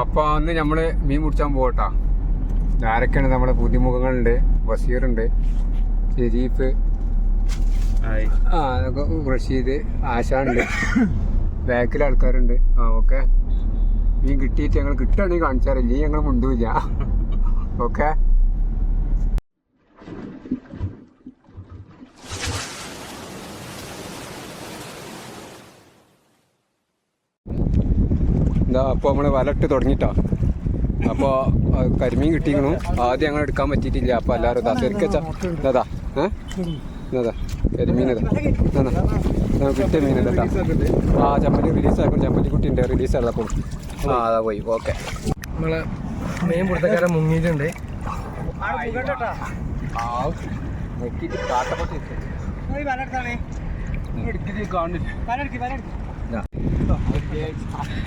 അപ്പൊ അന്ന് നമ്മൾ മീൻ പിടിച്ചാൻ പോകട്ടാ ആരൊക്കെയാണ് നമ്മുടെ പുതുമുഖങ്ങളുണ്ട്? ബഷീറുണ്ട് ഷെരീഫ് ആ റഷീദ് ആശാനുണ്ട്. ബാക്കിൽ ആൾക്കാരുണ്ട്. ആ ഓക്കെ. മീൻ കിട്ടിയിട്ട് ഞങ്ങൾ കിട്ടുകയാണെങ്കിൽ കാണിച്ചാറില്ല ഞങ്ങൾ മുണ്ടൂല്ല. ഓക്കെ. എന്താ അപ്പോൾ നമ്മൾ വലട്ട് തുടങ്ങിട്ടാ. അപ്പോൾ കരിമീൻ കിട്ടിക്കണു ആദ്യം അങ്ങനെ എടുക്കാൻ പറ്റിയിട്ടില്ല. അപ്പോൾ എല്ലാവരും ഇതാ ശരിക്കച്ച അതാ ഏഹ് അതാ കരിമീൻ ഇതാ. കിട്ടിയ മീൻ ഇതാ ആ ചമ്മലി റിലീസ് ആക്കും ചമ്മന്തി കുട്ടി ഉണ്ട് റിലീസ് ആയപ്പോൾ ആ അതാ പോയി. ഓക്കെ. നമ്മളെ മെയിൻ പുറത്തക്കാരൻ മുങ്ങിയിട്ടുണ്ട്.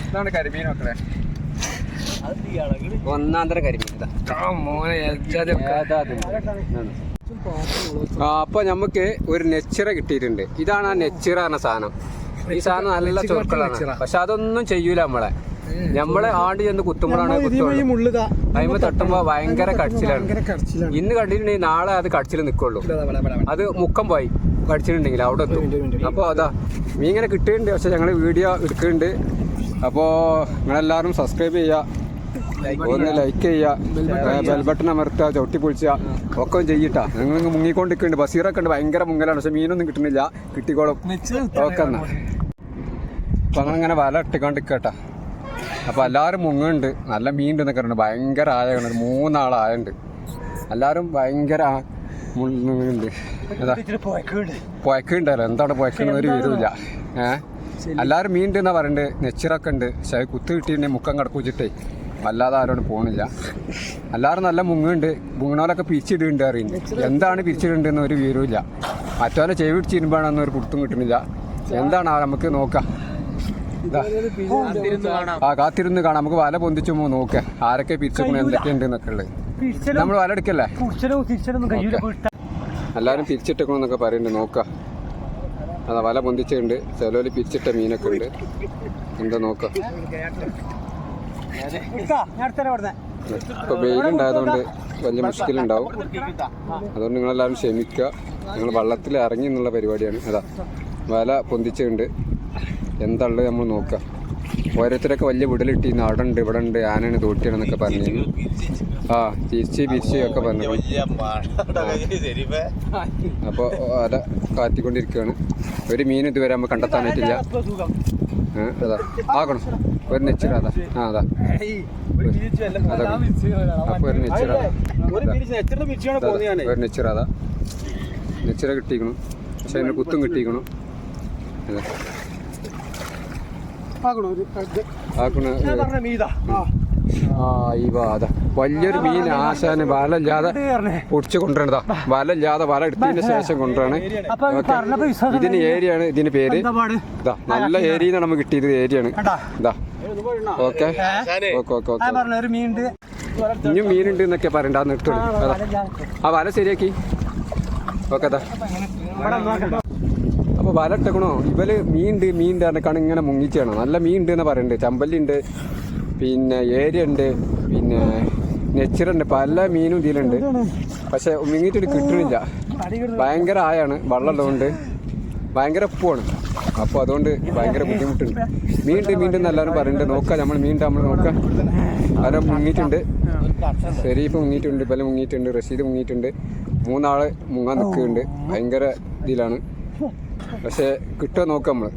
ഇതാണ് കരിമീൻ മക്കളെ. കരിമീൻ അത്? ഇതാണ്. ആ അപ്പൊ നമുക്ക് ഒരു നെച്ചിറ കിട്ടിയിട്ടുണ്ട്. ഇതാണ് ആ നെച്ചിറ എന്ന സാധനം. ഈ സാധനം നല്ല ചുരുക്കളാണ് പക്ഷെ അതൊന്നും ചെയ്യൂല നമ്മളെ. നമ്മളെ ആണ്ട് ചെന്ന് കുത്തുമ്പോഴാണ് അതിന് തട്ടുമ്പോ ഭയങ്കര കടിച്ചിലാണ് ഇന്ന് കണ്ടിട്ടുണ്ടെങ്കിൽ നാളെ അത് കടിച്ചിൽ നിൽക്കുള്ളൂ അത് മുക്കം പോയി. കടിച്ചിട്ടുണ്ടെങ്കിൽ അവിടെ എത്തും. അപ്പോൾ അതാ മീൻ ഇങ്ങനെ കിട്ടുന്നുണ്ട് പക്ഷെ ഞങ്ങൾ വീഡിയോ എടുക്കുന്നുണ്ട്. അപ്പോ നിങ്ങളെല്ലാവരും സബ്സ്ക്രൈബ് ചെയ്യുക. ഒന്ന് ലൈക്ക് ചെയ്യുക. ബെൽ ബട്ടൺ അമർത്തുക ചവിട്ടി പൊളിച്ചുക. ഒക്കെ ചെയ്യട്ടാ. നിങ്ങൾ മുങ്ങിക്കൊണ്ടിരിക്കുന്നുണ്ട്. ബസീറൊക്കെ ഉണ്ട്. ഭയങ്കര മുങ്ങലാണ്. പക്ഷെ മീനൊന്നും കിട്ടുന്നില്ല. കിട്ടിക്കോളും. ഓക്കെ എന്നാ. അപ്പം അങ്ങനെ വല ഇട്ടുകൊണ്ടിരിക്കട്ടാ. അപ്പോൾ എല്ലാവരും മുങ്ങുന്നുണ്ട്. നല്ല മീൻ ഉണ്ടെന്നൊക്കെ പറഞ്ഞു ഭയങ്കര ഒരു മൂന്നാളായുണ്ട് എല്ലാവരും ഭയങ്കര മുങ്ങുന്നുണ്ട് പുഴക്കുണ്ടല്ലോ എന്താണ് പുഴക്കുന്നത് ഒരു വിധമില്ല ഏഹ് എല്ലാവരും മീൻ ഉണ്ടെന്നാ പറയണ്ട്. നെച്ചിറൊക്കെ ഉണ്ട്. പക്ഷെ അത് കുത്ത് കിട്ടിയിട്ടുണ്ടെങ്കിൽ മുക്കം കടക്കു വെച്ചിട്ടേ. വല്ലാതെ ആരോട് പോണില്ല. എല്ലാവരും നല്ല മുങ്ങുണ്ട് മുങ്ങണോലൊക്കെ പിരിച്ചിടുന്നുണ്ട് അറിയുന്നു എന്താണ് പിരിച്ചിടുന്നുണ്ടെന്ന് ഒരു വിവരമില്ല മറ്റോലെ ചെവി പിടിച്ചിരുമ്പോഴാണെന്ന് ഒരു കുടുത്തും കിട്ടുന്നില്ല. എന്താണ് നമുക്ക് നോക്കാം. ആ കാത്തിരുന്ന് കാണാം. നമുക്ക് വല പൊന്തിച്ചുമ്പോ നോക്ക. ആരൊക്കെ പിരിച്ചു എന്തൊക്കെ ഉണ്ട് എന്നൊക്കെ ഉള്ളത്. നമ്മൾ വല എടുക്കല്ലേ? എല്ലാവരും പിരിച്ചിട്ടേക്കണമെന്നൊക്കെ പറയുന്നുണ്ട് നോക്ക. അതാ വല പൊന്തിച്ചുണ്ട് ചിലവര് പിരിച്ചിട്ട മീനൊക്കെ ഉണ്ട്. എന്താ നോക്ക? ഇപ്പൊ വെയിലുണ്ടായതുകൊണ്ട് വലിയ മുഷ്കിലുണ്ടാവും. അതുകൊണ്ട് നിങ്ങളെല്ലാവരും ക്ഷമിക്കുക. നിങ്ങൾ വള്ളത്തിൽ ഇറങ്ങി എന്നുള്ള പരിപാടിയാണ്. അതാ വല പൊന്തിച്ചുണ്ട് എന്താണുള്ളത് നമ്മൾ നോക്കുക ഓരോരുത്തരൊക്കെ വലിയ വിടലിട്ട് അവിടെ ഉണ്ട് ഇവിടെ ഉണ്ട് ആനയാണ് തോട്ടിയാണെന്നൊക്കെ പറഞ്ഞു. ആ തിരിച്ച് പിരിച്ച് ഒക്കെ പറഞ്ഞു. അപ്പോൾ അത കാത്തിക്കൊണ്ടിരിക്കുകയാണ് ഒരു മീൻ ഇതുവരെ നമ്മൾ കണ്ടെത്താനായിട്ടില്ല. അതാ. ആകണം. ഒരു നെച്ചിറ അതാ. ആ അതാ. അപ്പോൾ ഒരു നെച്ചിറ ഒരു നെച്ചിറ അതാ. നെച്ചിറ കിട്ടിക്കണം പക്ഷെ അതിന് കുത്തും കിട്ടിക്കണം അതാ ആക്കണ ആ ഈ വാ അതാ വലിയൊരു മീൻ ആശാന് വലല്ലാതെ പൊടിച്ച് കൊണ്ടുവരണതാ. വലല്ലാതെ വല എടുത്തതിന് ശേഷം കൊണ്ടുവരാണ്. ഇതിന് ഏരിയാണ് ഇതിന് പേര്. ഇതാ നല്ല ഏരിയ നമുക്ക് കിട്ടിയത് ഏരിയാണ് ഇതാ. ഓക്കെ. Okay okay okay. ഒരു മീനുണ്ട്. ഇനിയും മീനുണ്ട് എന്നൊക്കെ പറയണ്ട നിർത്തോളൂ ആ വല ശരിയാക്കി. ഓക്കെ അതാ അപ്പോൾ വല ഇട്ടക്കണോ ഇവൽ മീനുണ്ട് മീന്റെ പറഞ്ഞാണ് ഇങ്ങനെ മുങ്ങിച്ചാണ് നല്ല മീൻ ഉണ്ട് എന്ന് പറയുന്നുണ്ട് ചമ്പല്ലിണ്ട് പിന്നെ ഏരിയ ഉണ്ട് പിന്നെ നെച്ചിറുണ്ട് പല മീനും ഇതിലുണ്ട്. പക്ഷെ മുങ്ങിയിട്ട് കിട്ടണില്ല. ഭയങ്കര ആയാണ് വെള്ളമുള്ളതുകൊണ്ട് ഭയങ്കര ഉപ്പുമാണ് അപ്പോൾ അതുകൊണ്ട് ഭയങ്കര ബുദ്ധിമുട്ടുണ്ട്. മീനുണ്ട് മീനുണ്ട് എല്ലാവരും പറയുന്നുണ്ട് നോക്കാം നമ്മൾ മീനുണ്ട് നമ്മൾ നോക്കാം. അവരെ മുങ്ങിയിട്ടുണ്ട്. ഷെരീഫ് മുങ്ങിയിട്ടുണ്ട് ഇപ്പം മുങ്ങിയിട്ടുണ്ട് റഷീദ് മുങ്ങിയിട്ടുണ്ട്. മൂന്നാൾ മുങ്ങാൻ നിൽക്കുന്നുണ്ട് ഭയങ്കര ഇതിലാണ്. പക്ഷെ കിട്ടുക നോക്കാം നമ്മൾ.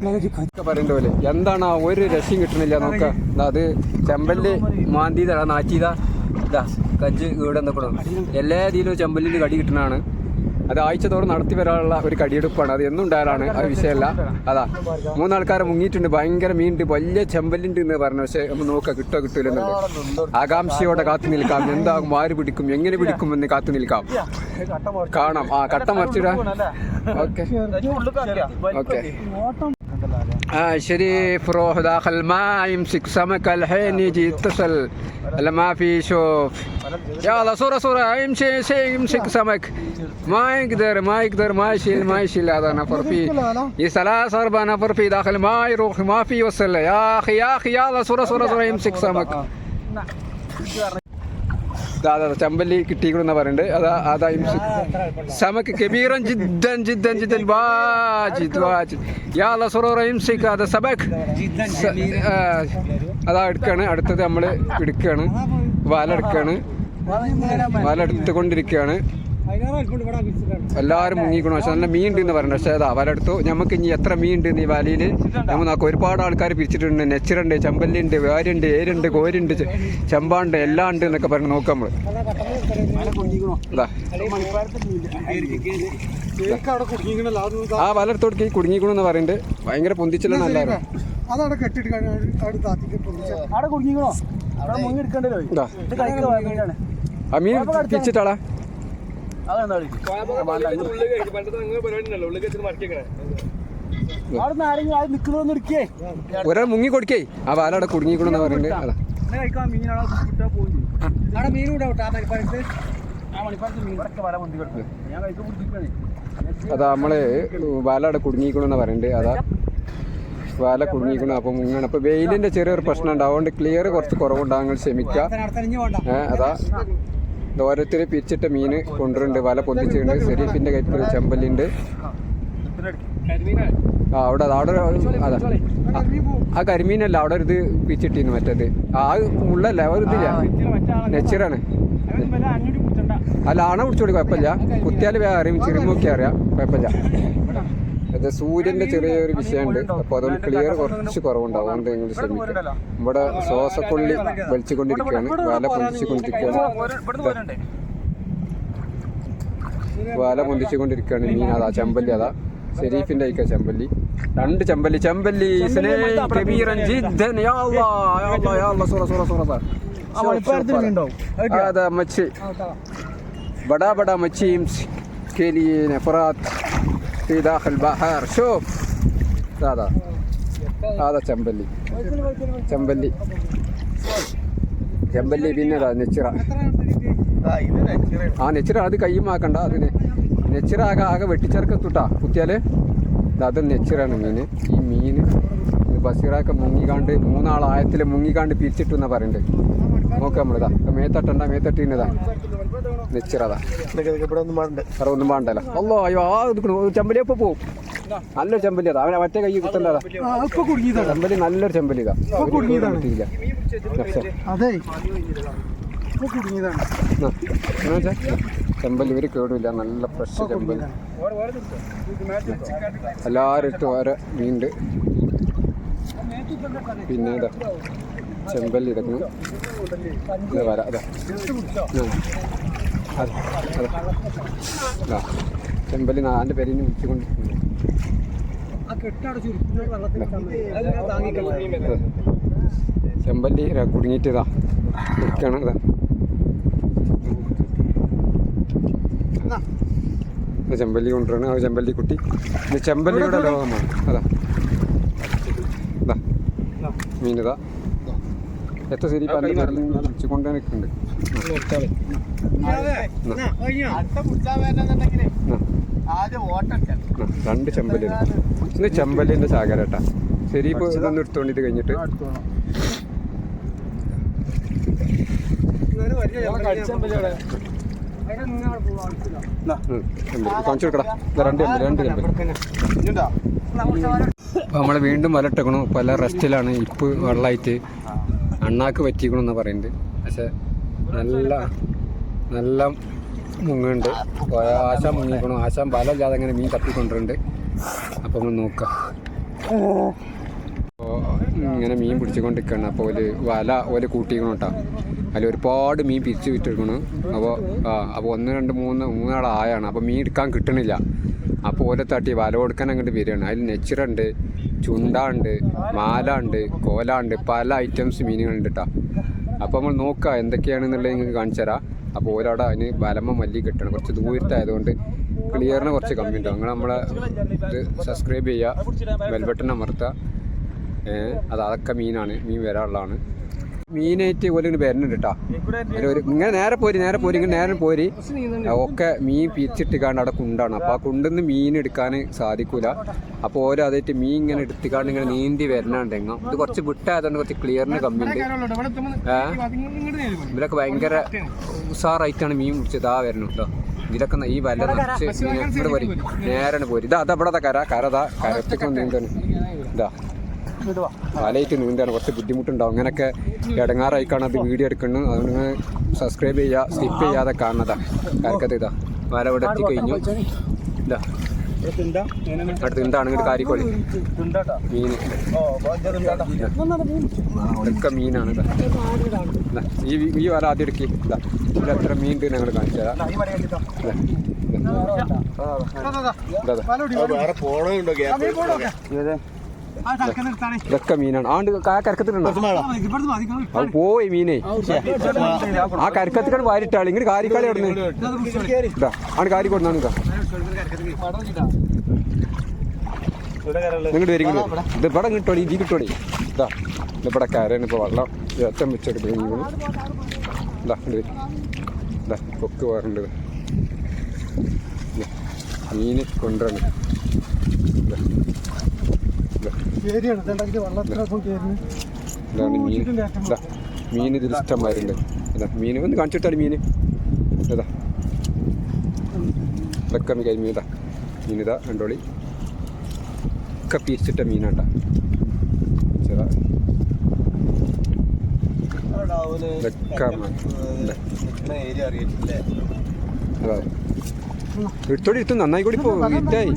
പറയേണ്ട പോലെ എന്താണ് ആ ഒരു രക്ഷയും കിട്ടണില്ല നോക്ക. അത് ചെമ്പല്ല് മാന്തിയതാ നാറ്റിയതാ. ഇതാ കജ്ജ് ഇവിടെ നിൽക്കണം എല്ലാ രീതിയിലും ചെമ്പലിന് കടി കിട്ടണതാണ് അത് ആഴ്ച തോറും നടത്തി വരാനുള്ള ഒരു കടിയെടുപ്പാണ്. അത് എന്നുണ്ടായാലാണ് ആ വിഷയമല്ല. അതാ മൂന്നാൾക്കാരെ മുങ്ങിയിട്ടുണ്ട്. ഭയങ്കര മീനുണ്ട്. വലിയ ചെമ്പല്ലുണ്ട് എന്ന് പറഞ്ഞു. പക്ഷെ നമ്മൾ നോക്കുക കിട്ടോ കിട്ടൂലെന്നുണ്ട്. ആകാംക്ഷയോടെ കാത്തു നിൽക്കാം. എന്താകും ആര് പിടിക്കും എങ്ങനെ പിടിക്കും എന്ന് കാത്തു നിൽക്കാം. കാണാം. ആ കട്ട മറിച്ചിടാം ഓക്കെ. ഓക്കെ. آه، شريف روح داخل ما يمسك سمك الحين يجي يتصل. اللي ما في يشوف يلا صورة صورة. يمشي يمسك سمك. ما يقدر ما يقدر ما يشيل ما يشيل هذا نفر فيه. ثلاث أربع نفر فيه داخل ما يروح ما في يوصل. يا أخي يا أخي يلا صورة صورة صورة. يمسك سمك. ചമ്പല്ലി കിട്ടിക്കണെന്നാ പറയുന്നുണ്ട് അതാ സമക്ക് കബീറൻ ജിദ്ദൻ ജിദ്ദൻ ജിദ്ദൻ അതാ എടുക്കാണ്. അടുത്തത് നമ്മൾ എടുക്കാണ്. വല എടുക്കാണ് വല എടുത്തുകൊണ്ടിരിക്കുകയാണ് എല്ലാവരും മുങ്ങിക്കണം. പക്ഷെ നല്ല മീൻ ഉണ്ടെന്ന് എന്ന് പറയുന്നത് പക്ഷേ അതാ വല എടുത്തു. നമുക്ക് ഇനി എത്ര മീൻ ഉണ്ട് ഈ വലയിൽ? നമ്മൾ നോക്കാം ഒരുപാട് ആൾക്കാർ പിരിച്ചിട്ടുണ്ട്. നെച്ചറുണ്ട് ചമ്പല്ലുണ്ട് വേരുണ്ട് ഏരുണ്ട് കോരുണ്ട് ചെമ്പാണ്ട് എല്ലാം ഉണ്ട് എന്നൊക്കെ പറഞ്ഞു നോക്കാം നമ്മൾ ആ വല എടുത്ത് എന്ന് പറയുന്നുണ്ട് ഭയങ്കര പൊന്തിച്ചില്ല നല്ല അതവിടെ കെട്ടിട്ട് അവിടെ കുടുങ്ങിക്കണോ? അവിടെ മുങ്ങി എടുക്കണ്ടല്ലോ ആ മീൻ പിരിച്ചിട്ടാളാ അവിടെ നിന്ന് ആരെങ്കിലും അത് നിൽക്കുന്നതൊന്നും എടുക്കേ ഒരാൾ മുങ്ങി കൊടുക്കേ. ആ വാലവിടെ അവിടെ പറയുന്നത് മീൻ കൂടെ ആ മണിപ്പാലത്ത്. ആ മണിപ്പാലത്ത് മീൻ. വല ഞാൻ കഴിക്കാൻ പിടിച്ചിട്ടാണ് അതാ നമ്മൾ വാല അവിടെ കുടുങ്ങിക്കണമെന്ന് പറയുന്നുണ്ട് അതാ വാല കുടുങ്ങിക്കണം അപ്പൊ മുങ്ങണം. അപ്പൊ വെയിലിന്റെ ചെറിയൊരു പ്രശ്നം ഉണ്ട് അതുകൊണ്ട് ക്ലിയർ കുറച്ച് കുറവുണ്ടാകും ശ്രമിക്കാം ക്ഷമിക്കുക അതാ. ഓരോരുത്തർ പിരിച്ചിട്ട മീന് കൊണ്ടുവരുന്നുണ്ട്. വല പൊന്തിച്ചിട്ടുണ്ട്. സെരീഫിന്റെ കയ്യിൽ ചെമ്പല്ലിണ്ട്. ആ അവിടെ അവിടെ ഒരു- അതാ. ആ, ആ കരിമീനല്ല അവിടെ ഒരു ഇത് പിച്ചിട്ടിന്ന് മറ്റേത്. ആ മുള്ളല്ല ഒരു ഇതില്ല. നെച്ചറാണ്. അല്ല ആണ പിടിച്ചോടി കുഴപ്പമില്ല. കുത്തിയാൽ വേറെ അറിയും ചിറുമൊക്കെ അറിയാം. കുഴപ്പമില്ല. അത് സൂര്യന്റെ ചെറിയൊരു വിഷയമുണ്ട്. അപ്പോൾ അതുകൊണ്ട് ക്ലിയർ കുറച്ച് കുറവുണ്ടാവും. അതുകൊണ്ട് നിങ്ങൾ ശ്രമിക്കും. ഇവിടെ ശ്വാസക്കൊള്ളി വലിച്ചുകൊണ്ടിരിക്കുകയാണ്. വല പൊന്തിച്ചുകൊണ്ടിരിക്കുകയാണ്. വല പൊന്തിച്ചുകൊണ്ടിരിക്കുകയാണ്. മീൻ അതാ ചെമ്പല്ലി അതാ. ഷെരീഫിന്റെ ഐക്ക ചെമ്പല്ലി. രണ്ട് ചെമ്പല്ലി. ചെമ്പല്ലി കബീറൻ ജിദ്ദൻ യാ അല്ലാ യാ അല്ലാ യാ സൂറ സൂറ സൂറ في داخل البحر شوف هذا هذا ചമ്പല്ലി ചമ്പല്ലി ചെമ്പല്ലി പിന്നെ ഇതാ നെച്ചിറ ആ നെച്ചിറ അത് കയ്യുമാക്കണ്ട അതിന് നെച്ചിറ ആകെ ആകെ വെട്ടിച്ചേർക്കത്തുട്ടാ കുത്തിയാല് ദാ അത് നെച്ചിറാണ് മീന് ഈ മീന് ഇത് ബസീറാക്ക മുങ്ങിക്കാണ്ട് മൂന്നാളായത്തിൽ മുങ്ങിക്കാണ്ട് പിരിച്ചിട്ടു എന്നാ പറയുന്നുണ്ട് നോക്കാം നമ്മളിതാ മേത്തട്ടണ്ട മേത്തട്ടിന്നതാ നെച്ചിറതാ. ഇവിടെ ഒന്നും പാണ്ടല്ലോ അല്ലോ അയ്യോ ആ ചെമ്പലി ചെമ്പലിയപ്പോ പോവും. നല്ലൊരു ചെമ്പലി അതാ. അവനെ മറ്റേ കൈ കുത്തണ്ടതാ ഇപ്പൊ ചെമ്പലി നല്ലൊരു ചെമ്പലി ഇതാ. കിട്ടിയില്ല. അതെ. ഇപ്പൊ ഒരു കേടുമില്ല. നല്ല ഫ്രഷ് ചെമ്പല്ലി എല്ലാവരും ഇട്ട് ഓരോ മീനുണ്ട് പിന്നെ ഇതാ ചെമ്പല്ലി എടുക്കണം വരാം അതെ. അതെ. അതെ ചെമ്പല്ലി നാലിന്റെ പേരിന് വിളിച്ചുകൊണ്ട്. ചെമ്പല്ലി കുടുങ്ങിയിട്ട് ഇതാ. ചെമ്പല്ലി കൊണ്ടുവരണം. ആ ചെമ്പല്ലി കുട്ടി. ചെമ്പല്ലിയുടെ ലോകമാണ്. അതാ. മീനിതാ. എത്ര ശരി പല്ല് പിടിച്ചു കൊണ്ടേ നിൽക്കുന്നുണ്ട്? രണ്ട് ചെമ്പല്ലി ഇത് ചെമ്പല്ലിന്റെ ചാകരട്ടാ ശരി ഇപ്പൊ ഇതൊന്നും എടുത്തോണ്ട് ഇത് കഴിഞ്ഞിട്ട്. കാണിച്ചു കൊടുക്കടാ. രണ്ട് ചെമ്പല്ലി രണ്ട് അപ്പോൾ നമ്മൾ വീണ്ടും വലട്ടെക്കണു. പല റെസ്റ്റിലാണ്. ഇപ്പ് വെള്ളമായിട്ട് അണ്ണാക്ക് പറ്റിക്കണമെന്ന് പറയുന്നത് പക്ഷെ നല്ല നല്ല മുങ്ങുണ്ട് ആശാൻ മുങ്ങിക്കണം. ആശാൻ ബലമില്ലാതെ അങ്ങനെ മീൻ തട്ടിക്കൊണ്ടിട്ടുണ്ട് അപ്പോൾ നമ്മൾ നോക്കാം. ഇങ്ങനെ മീൻ പിടിച്ചുകൊണ്ടിരിക്കുകയാണ്. അപ്പോൾ ഒരു വല ഓൽ കൂട്ടിക്കണം കേട്ടോ. അതിൽ ഒരുപാട് മീൻ പിരിച്ചു വിട്ടിരിക്കണം അപ്പോൾ ആ അപ്പോൾ ഒന്ന് രണ്ട് മൂന്ന് മൂന്നാളായാണ് അപ്പോൾ മീൻ എടുക്കാൻ കിട്ടണില്ല. അപ്പോൾ ഓലെ തട്ടി വല കൊടുക്കാൻ അങ്ങോട്ട് വരികയാണ്. അതിൽ നെച്ചിറുണ്ട് ചുണ്ടുണ്ട് മാലുണ്ട് കോലുണ്ട് പല ഐറ്റംസ് മീനുകളുണ്ട് കേട്ടോ അപ്പോൾ നമ്മൾ നോക്കാം എന്തൊക്കെയാണെന്നുള്ളത് നിങ്ങൾക്ക് കാണിച്ചു തരാം. അപ്പോൾ ഓരോടെ അതിന് വലമ മല്ലി കിട്ടണം. കുറച്ച് ദൂരത്തായതുകൊണ്ട് ക്ലിയറിന് കുറച്ച് കമ്മി ഉണ്ടാവും നിങ്ങൾ നമ്മളെ ഇത് സബ്സ്ക്രൈബ് ചെയ്യുക ബെൽബട്ടൺ അമർത്തുക. അത് അതൊക്കെ മീനാണ് മീൻ വരാനുള്ളതാണ്. മീനായിട്ട് പോലെ ഇങ്ങനെ വരുന്നുണ്ട് കേട്ടോ ഒരു ഇങ്ങനെ നേരെ പോരി നേരെ പോരി ഇങ്ങനെ നേരെ പോരി. ഒക്കെ മീൻ പിരിച്ചിട്ടിക്കാണ്ട് അവിടെ കുണ്ടാണ്. അപ്പോൾ ആ കുണ്ടിന്ന് മീൻ എടുക്കാൻ സാധിക്കൂല. അപ്പോൾ ഓരോ അതായിട്ട് മീൻ ഇങ്ങനെ എടുത്തിക്കാണ്ട് ഇങ്ങനെ നീന്തി വരണുണ്ട് എങ്ങോ ഇത് കുറച്ച് വിട്ടായതുകൊണ്ട് കുറച്ച് ക്ലിയറിന് കമ്മിയുണ്ട് ഏ? ഇതിലൊക്കെ ഭയങ്കര ഉഷാറായിട്ടാണ് മീൻ പിടിച്ചത് ആ വരണം കേട്ടോ ഇതിലൊക്കെ ഈ വല നിറച്ച് മീൻ ഇവിടെ പോരി. നേരെ പോരി. ഇതാ അതാ ഇവിടെ കര. കരതാ കരത്തേക്ക് നീന്താണ് ഇതാ. വലയിട്ട് നീന്താണ് കുറച്ച് ബുദ്ധിമുട്ടുണ്ടാവും. അങ്ങനെയൊക്കെ ഇടങ്ങാറായി കാണാതെ വീഡിയോ എടുക്കുന്നത്. അതുകൊണ്ട് സബ്സ്ക്രൈബ് ചെയ്യുക സ്കിപ്പ് ചെയ്യാതെ കാണുന്നതാ. കരക്കത്ത് ഇതാ? വല ഇവിടെ എത്തി കഴിഞ്ഞു ഇതാ. അടുത്ത് എന്താണ് ഇങ്ങോട്ട് കാരിക്കോളി മീൻ. ഇതൊക്കെ മീനാണ് ഈ ഈ വല ആദ്യം എടുക്കി. ഇതാ. ഇവിടെ എത്ര മീൻ ഉണ്ട് ഞങ്ങൾ കാണിച്ചതാ വേറെ ഇതാ, ഇതൊക്കെ മീനാണ്. ആണ്ട് ആ കരക്കത്തിലുണ്ടോ അത് പോയി മീനേ. ആ കരക്കത്തിക്കാണ് വാരിട്ടാളി. ഇങ്ങനെ കാരിക്കാളി അവിടെ ഇതാ ആണ് കാരി കൊടുന്നാണ് ഇതാ. ഇങ്ങോട്ട് വരും. ഇത് ഇവിടെ കിട്ടോടി ഇത് കിട്ടോടി ഇതാ ഇവിടെ കരയാണ് ഇപ്പോൾ വെള്ളം. ഏറ്റവും വെച്ചെടുത്ത് മീൻ ഇതാ വരും. ഇതാ കൊക്ക് പോകാറുണ്ട് ഇത്. മീന് കൊണ്ടുവരണം. ഇതാണ് മീൻ. ഇതാ മീൻ ഇതിൽ ഇഷ്ടംമാരുണ്ട്. ഇതാ മീൻ ഒന്ന് കാണിച്ചിട്ടാണ് മീൻ. ഇതാ ഇതൊക്കെ മീൻ ഇതാ. മീൻ ഇതാ കണ്ടോളി. ഒക്കെ പിരിച്ചിട്ട മീനാണ്ട ചെറുതാ അതാ എടുത്തോടി എടുത്തു നന്നായി കൂടി പോകും വിറ്റായി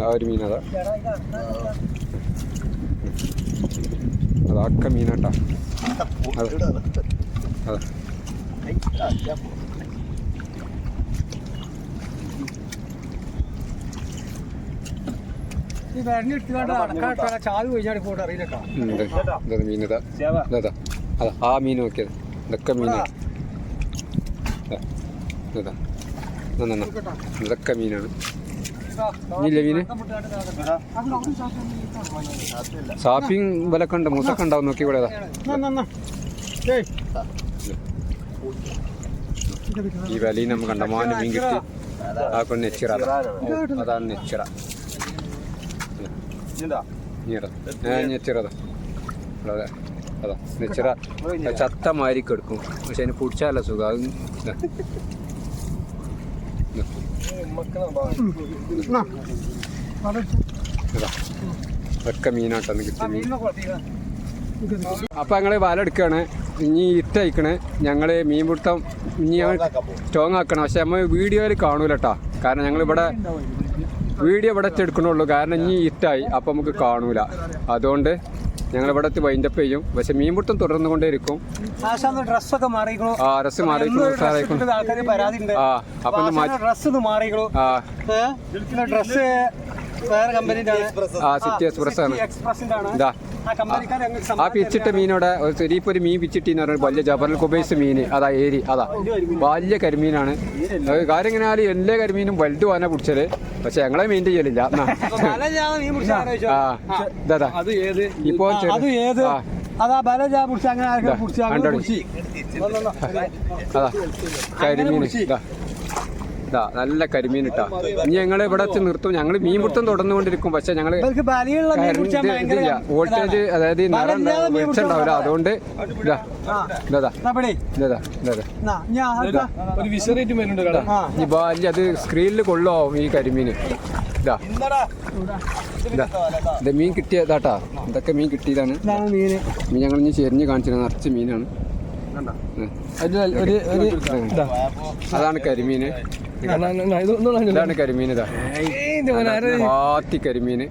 ആ ഒരു മീൻ അതാ. അതൊക്കെ മീനാട്ടാ. അതാ. ഇതാ. ആ മീൻ നോക്കിയത്. ഇതൊക്കെ മീനാണ് ഇതാ. ഇതൊക്കെ മീനാണ്. മീന് സാപ്പിയും വിലക്കെ ഉണ്ട്. ഉണ്ടാവും. നോക്കി ഇവിടെ ഈ വിലയിൽ നമുക്ക് കണ്ടമാനം മീൻ കിട്ടി. കൊണ്ട് നെച്ചിറ അതാ. അതാണ് നെച്ചിറ. ചത്ത മാരിക്കെടുക്കും കിടക്കും പക്ഷെ അതിന് പുടിച്ചാലോ സുഖം. ഇതൊക്കെ മീനാട്ടെന്ന് കിട്ടിയ മീൻ അപ്പൊ ഞങ്ങൾ വല ഇനി ഇനി ഇട്ടയക്കണ് ഞങ്ങൾ മീൻ പിടുത്തം ഇനി ഞങ്ങൾ സ്ട്രോങ് ആക്കണം. പക്ഷെ നമ്മൾ വീഡിയോയിൽ കാണൂലട്ടാ. കാരണം ഞങ്ങൾ ഇവിടെ വീഡിയോ ഇവിടെ എടുക്കണുള്ളൂ. കാരണം ഇനി ഇട്ടായി. അപ്പൊ നമുക്ക് കാണൂല. അതുകൊണ്ട് ഞങ്ങൾ ഇവിടെ വൈൻഡപ്പ് ചെയ്യും. പക്ഷെ മീൻ പിടുത്തം തുടർന്നുകൊണ്ടേയിരിക്കും. ആശാന്ന് ഡ്രസ്സൊക്കെ മാറിക്കണു ആ രസം മാറിയിരിക്കുന്നു ആ അപ്പൊ മാറിക്കണു ഡ്രസ്സ് വേറെ ആ സിറ്റി എക്സ്പ്രസ് ആണ്. എക്സ്പ്രസിന്റെ ആണ്. ഇതാ ആ പിച്ചിട്ട മീനോടെ ഒരു ചെറിയപ്പോ ഒരു മീൻ പിച്ചിട്ടിന്ന് പറഞ്ഞാൽ വലിയ ജബറൽ കുബൈസ് മീൻ അതാ ഏരി അതാ. വലിയ കരിമീനാണ്. കാര്യം ഇങ്ങനെ എല്ലാ കരിമീനും വലുത് വാന പിടിച്ചത് പക്ഷെ ഞങ്ങളെ മീൻ ചെയ്യലില്ല ഇപ്പോ അത് ഏത്? അതാ ബലജ പിടിച്ച അങ്ങനെ പിടിച്ച അങ്ങനെ കണ്ടോളി. പിടിച്ച്. അതാ. കരിമീൻ ഇതാ ഇതാ നല്ല കരിമീൻ ഇട്ടാ ഇനി ഞങ്ങൾ ഇവിടെ വെച്ച് നിർത്തും. ഞങ്ങൾ മീൻ പിടുത്തം തുടർന്നുകൊണ്ടിരിക്കും. പക്ഷെ ഞങ്ങൾ വോൾട്ടേജ് അതായത് വെളിച്ചുണ്ടാവില്ല അതുകൊണ്ട് ഇതാ. ഈ ബാല്യ അത് സ്ക്രീനിൽ കൊള്ളോ ഈ കരിമീന്. ഇതാ. ഇതാ ഇത്. മീൻ കിട്ടിയതാട്ടാ. ഇതൊക്കെ മീൻ കിട്ടിയതാണ്. മീൻ ഞങ്ങൾ ഇനി ചെരിഞ്ഞ് കാണിച്ചത് നിറച്ച് മീനാണ്. അതാണ് കരിമീന്. ഇതാണ് കരിമീൻ ഇതാ കരിമീന്